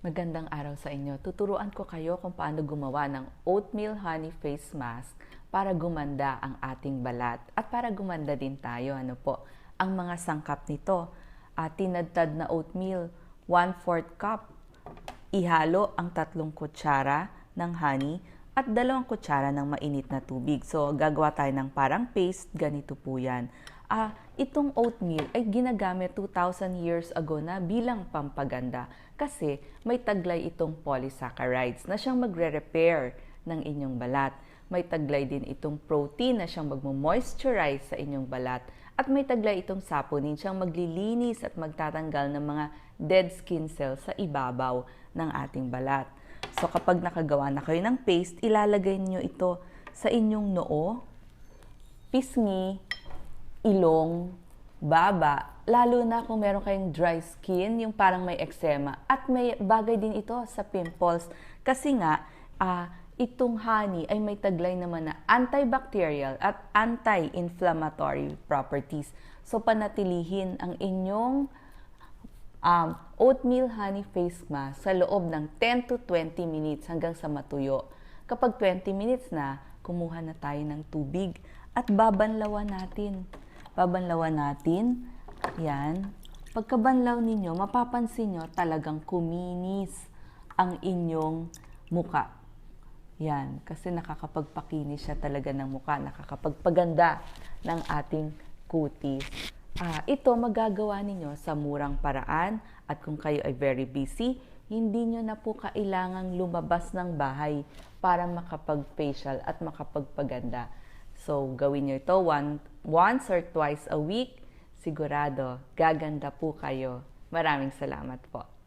Magandang araw sa inyo. Tuturuan ko kayo kung paano gumawa ng oatmeal honey face mask para gumanda ang ating balat at para gumanda din tayo. Ano po? Ang mga sangkap nito, uh, tinadtad na oatmeal, 1/4 cup. Ihalo ang tatlong kutsara ng honey at dalawang kutsara ng mainit na tubig. So, gagawa tayo ng parang paste. Ganito po yan ah, itong oatmeal ay ginagamit 2,000 years ago na bilang pampaganda kasi may taglay itong polysaccharides na siyang magre-repair ng inyong balat. May taglay din itong protein na siyang magmo-moisturize sa inyong balat at may taglay itong saponin siyang maglilinis at magtatanggal ng mga dead skin cells sa ibabaw ng ating balat. So kapag nakagawa na kayo ng paste, ilalagay niyo ito sa inyong noo, pisngi, ilong, baba, lalo na kung meron kayong dry skin, yung parang may eczema. At may bagay din ito sa pimples kasi nga, uh, itong honey ay may taglay naman na antibacterial at anti-inflammatory properties. So panatilihin ang inyong um, oatmeal honey face mask sa loob ng 10 to 20 minutes hanggang sa matuyo. Kapag 20 minutes na, kumuha na tayo ng tubig at babanlawan natin babanlawan natin. Yan. Pagkabanlaw ninyo, mapapansin nyo talagang kuminis ang inyong muka. Yan, kasi nakakapagpakinis siya talaga ng muka, nakakapagpaganda ng ating kutis. Ah, ito magagawa ninyo sa murang paraan at kung kayo ay very busy, hindi nyo na po kailangang lumabas ng bahay para makapag-facial at makapagpaganda. So, gawin nyo ito one, once or twice a week. Sigurado, gaganda po kayo. Maraming salamat po.